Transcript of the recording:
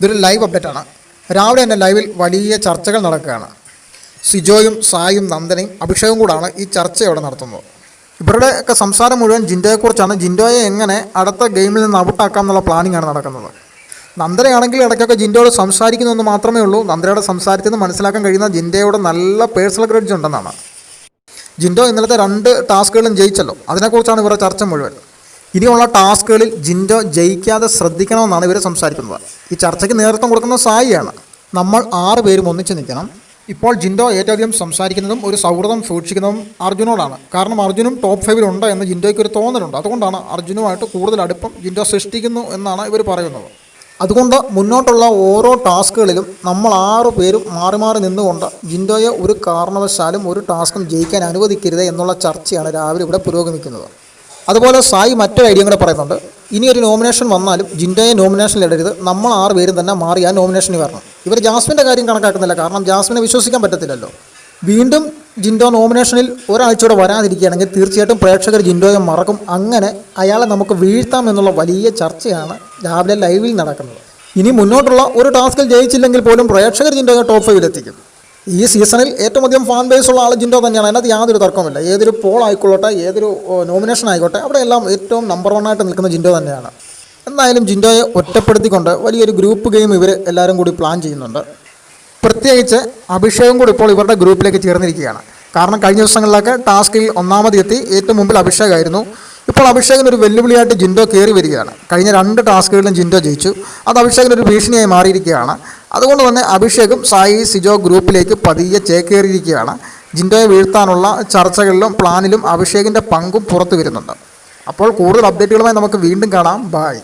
ഇതൊരു live update ആണ്. രാവിലെ തന്നെ ലൈവിൽ വലിയ ചർച്ചകൾ നടക്കുകയാണ്. സിജോയും സായും നന്ദനയും അഭിഷേകും കൂടാണ് ഈ ചർച്ച ഇവിടെ നടത്തുന്നത്. ഇവരുടെ ഒക്കെ സംസാരം മുഴുവൻ ജിൻഡോയെക്കുറിച്ചാണ്. ജിൻഡോയെ എങ്ങനെ അടുത്ത ഗെയിമിൽ നിന്ന് ഔട്ടാക്കാം എന്നുള്ള പ്ലാനിംഗ് ആണ് നടക്കുന്നത്. നന്ദനയാണെങ്കിൽ ഇടയ്ക്കൊക്കെ ജിൻഡോയോട് സംസാരിക്കുന്നതെന്ന് മാത്രമേ ഉള്ളൂ. നന്ദനയുടെ സംസാരത്തിൽ നിന്ന് മനസ്സിലാക്കാൻ കഴിയുന്ന ജിൻഡയോട് നല്ല പേഴ്സണൽ ഗ്രഡ്ജ് ഉണ്ടെന്നാണ്. ജിൻഡോ ഇന്നലത്തെ രണ്ട് ടാസ്കുകളും ജയിച്ചല്ലോ. അതിനെക്കുറിച്ചാണ് ഇവരുടെ ചർച്ച മുഴുവൻ. ഇനിയുള്ള ടാസ്കുകളിൽ ജിൻഡോ ജയിക്കാതെ ശ്രദ്ധിക്കണമെന്നാണ് ഇവർ സംസാരിക്കുന്നത്. ഈ ചർച്ചയ്ക്ക് നേതൃത്വം കൊടുക്കുന്ന സായിയാണ്. നമ്മൾ ആറ് പേരും ഒന്നിച്ച് നിൽക്കണം. ഇപ്പോൾ ജിൻഡോ ഏറ്റവും അധികം സംസാരിക്കുന്നതും ഒരു സൗഹൃദം സൂക്ഷിക്കുന്നതും അർജുനോടാണ്. കാരണം അർജുനും ടോപ്പ് ഫൈവിലുണ്ട് എന്ന് ജിൻഡോയ്ക്ക് ഒരു തോന്നലുണ്ട്. അതുകൊണ്ടാണ് അർജുനുമായിട്ട് കൂടുതൽ അടുപ്പം ജിൻഡോ സൃഷ്ടിക്കുന്നു എന്നാണ് ഇവർ പറയുന്നത്. അതുകൊണ്ട് മുന്നോട്ടുള്ള ഓരോ ടാസ്കുകളിലും നമ്മൾ ആറു പേരും മാറി മാറി നിന്നുകൊണ്ട് ജിൻഡോയെ ഒരു കാരണവശാലും ഒരു ടാസ്കും ജയിക്കാൻ അനുവദിക്കരുത് എന്നുള്ള ചർച്ചയാണ് രാവിലെ ഇവിടെ പുരോഗമിക്കുന്നത്. അതുപോലെ സായി മറ്റൊരു ഐഡിയ കൂടെ പറയുന്നുണ്ട്. ഇനി ഒരു നോമിനേഷൻ വന്നാലും ജിൻഡോയെ നോമിനേഷനിൽ ഇടരുത്. നമ്മൾ ആറ് പേരും തന്നെ മാറി ആ നോമിനേഷനിൽ വരണം. ഇവർ ജാസ്മിന്റെ കാര്യം കണക്കാക്കുന്നില്ല. കാരണം ജാസ്മിനെ വിശ്വസിക്കാൻ പറ്റത്തില്ലല്ലോ. വീണ്ടും ജിൻഡോ നോമിനേഷനിൽ ഒരാഴ്ചയോടെ വരാതിരിക്കുകയാണെങ്കിൽ തീർച്ചയായിട്ടും പ്രേക്ഷകർ ജിൻഡോയെ മറക്കും. അങ്ങനെ അയാളെ നമുക്ക് വീഴ്ത്താം എന്നുള്ള വലിയ ചർച്ചയാണ് രാവിലെ ലൈവിൽ നടക്കുന്നത്. ഇനി മുന്നോട്ടുള്ള ഒരു ടാസ്കിൽ ജയിച്ചില്ലെങ്കിൽ പോലും പ്രേക്ഷകർ ജിൻഡോയെ ടോപ്പ് ഫൈവിൽ എത്തിക്കും ഈ സീസണിൽ ഏറ്റവും അധികം ഫാൻ ബേസ് ഉള്ള ആൾ ജിൻഡോ തന്നെയാണ്. അതിനകത്ത് യാതൊരു തർക്കമില്ല ഏതൊരു പോൾ ആയിക്കൊള്ളട്ടെ ഏതൊരു നോമിനേഷൻ ആയിക്കോട്ടെ അവിടെ എല്ലാം ഏറ്റവും നമ്പർ വൺ ആയിട്ട് നിൽക്കുന്ന ജിൻഡോ തന്നെയാണ്. എന്തായാലും ജിൻഡോയെ ഒറ്റപ്പെടുത്തിക്കൊണ്ട് വലിയൊരു ഗ്രൂപ്പ് ഗെയിം ഇവർ എല്ലാവരും കൂടി പ്ലാൻ ചെയ്യുന്നുണ്ട്. പ്രത്യേകിച്ച് അഭിഷേകം കൂടി ഇപ്പോൾ ഇവരുടെ ഗ്രൂപ്പിലേക്ക് ചേർന്നിരിക്കുകയാണ്. കാരണം കഴിഞ്ഞ ദിവസങ്ങളിലൊക്കെ ടാസ്കിൽ ഒന്നാമത് എത്തി ഏറ്റവും മുമ്പിൽ അഭിഷേകമായിരുന്നു ഇപ്പോൾ അഭിഷേകിന് ഒരു വെല്ലുവിളിയായിട്ട് ജിൻഡോ കയറി വരികയാണ്. കഴിഞ്ഞ രണ്ട് ടാസ്കുകളിലും ജിൻഡോ ജയിച്ചു. അത് അഭിഷേകിന് ഒരു ഭീഷണിയായി മാറിയിരിക്കുകയാണ്. അതുകൊണ്ട് തന്നെ അഭിഷേകും സായി സിജോ ഗ്രൂപ്പിലേക്ക് പതിയെ ചേക്കേറിയിരിക്കുകയാണ്. ജിൻഡോയെ വീഴ്ത്താനുള്ള ചർച്ചകളിലും പ്ലാനിലും അഭിഷേകിന്റെ പങ്കും പുറത്തു വരുന്നുണ്ട്. അപ്പോൾ കൂടുതൽ അപ്ഡേറ്റുകളുമായി നമുക്ക് വീണ്ടും കാണാം. ബായ്